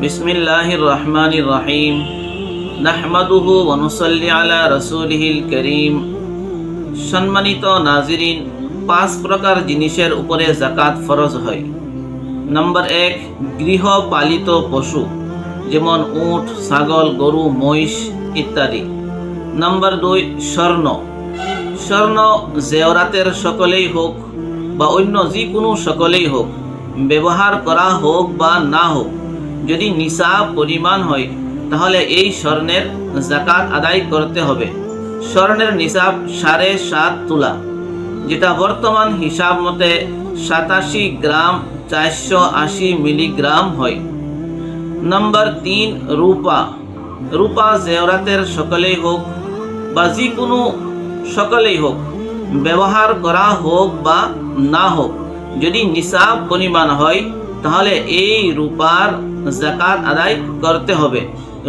বিসমিল্লাহির রহমানির রহিম নাহমাদুহু ওয়ানুসাল্লি আলা রসুলিহিল করিম। সম্মানিত নাজিরিন, পাঁচ প্রকার জিনিসের উপরে জাকাত ফরজ হয়। নম্বর এক, গৃহপালিত পশু, যেমন উট, ছাগল, গরু, মহিষ ইত্যাদি। নম্বর দুই, স্বর্ণ। স্বর্ণ জেওরাতের সকলেই হোক বা অন্য যে কোনো সকলেই হোক, ব্যবহার করা হোক বা না হোক যদি নিসাব পরিমাণ হয়, তাহলে এই স্বর্ণের জাকাত আদায় করতে হবে। স্বর্ণের নিসাব সাড়ে সাত তুলা, যেটা বর্তমান হিসাব মতে সাতাশি গ্রাম চারশো আশি মিলিগ্রাম হয়। নম্বর তিন, রূপা। রূপা জেওরাতের সকলেই হোক বা যে কোনো সকলেই হোক, ব্যবহার করা হোক বা না হোক, যদি নিসাব পরিমাণ হয়, তাহলে এই রূপার জাকাত আদায় করতে হবে।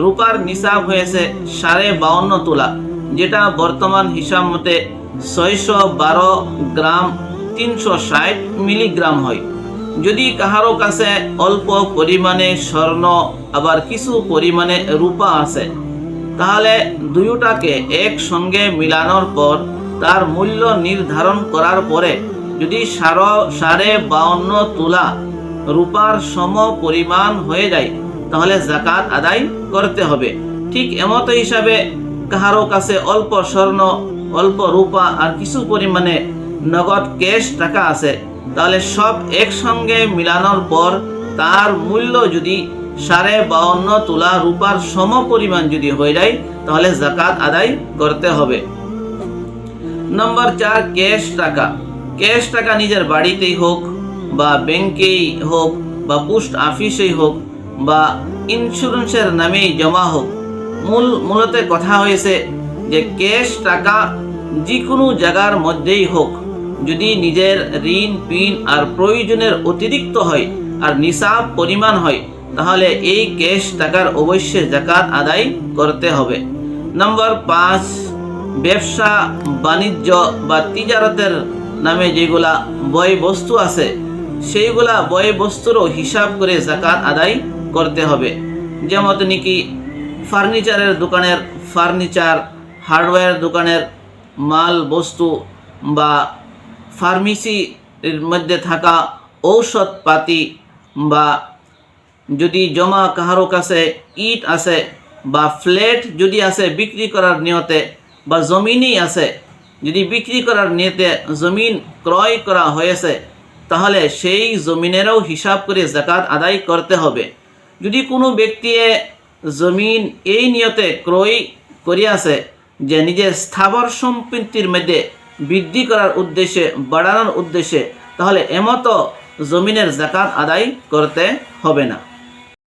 রূপার নিসাব হয়েছে সাড়ে বাউন্ন তোলা, যেটা বর্তমান হিসাব মতে ছয়শো বারো গ্রাম তিনশো ষাট মিলিগ্রাম হয়। যদি কাহারো কাছে অল্প পরিমাণে স্বর্ণ, আবার কিছু পরিমাণে রূপা আছে, তাহলে দুইটাকে একসঙ্গে মিলানোর পর তার মূল্য নির্ধারণ করার পরে যদি সাড়ে বাউন্ন তুলা রূপার সম পরিমাণ হয়ে যায়, তাহলে জাকাত আদায় করতে হবে। ঠিক এমত হিসাবে কাহারো কাছে অল্প স্বর্ণ, অল্প রূপা আর কিছু পরিমাণে নগদ ক্যাশ টাকা আছে, তাহলে সব একসঙ্গে মিলানোর পর তার মূল্য যদি সাড়ে বাউন্ন তোলা রূপার সম পরিমাণ যদি হয়ে যায়, তাহলে জাকাত আদায় করতে হবে। নম্বর চার, ক্যাশ টাকা। ক্যাশ টাকা নিজের বাড়িতেই হোক বা ব্যাংকেই হোক বা পোস্ট অফিসেই হোক বা ইন্স্যুরেন্সের নামেই জমা হোক, মূল মূলত কথা হয়েছে যে ক্যাশ টাকা যে কোনো জায়গার মধ্যেই হোক, যদি নিজের ঋণ, পিন আর প্রয়োজনের অতিরিক্ত হয় আর নিসাব পরিমাণ হয়, তাহলে এই ক্যাশ টাকার অবশ্যই জাকাত আদায় করতে হবে। নম্বর পাঁচ, ব্যবসা, বাণিজ্য বা তিজারতের নামে যেগুলা বয় বস্তু আছে সেইগুলা বয় বস্তুরও হিসাব করে জাকাত আদায় করতে হবে। যেমন নাকি ফার্নিচারের দোকানের ফার্নিচার, হার্ডওয়্যার দোকানের মাল, বস্তু বা ফার্মেসির মধ্যে থাকা ঔষধপাতি বা যদি জমা কাহারো কাছে ইট আছে বা ফ্ল্যাট যদি আছে বিক্রি করার নিয়তে বা জমিনই আছে, যদি বিক্রি করার নিয়তে জমিন ক্রয় করা হয়েছে তাহলে সেই জমিনেরও হিসাব করে জাকাত আদায় করতে হবে। যদি কোনো ব্যক্তি জমিন এই নিয়তে ক্রয় করিয়াছে যে নিজের স্থাবর সম্পত্তির মধ্যে বৃদ্ধি করার উদ্দেশ্যে, বাড়ানোর উদ্দেশ্যে, তাহলে এমতো জমিনের জাকাত আদায় করতে হবে না।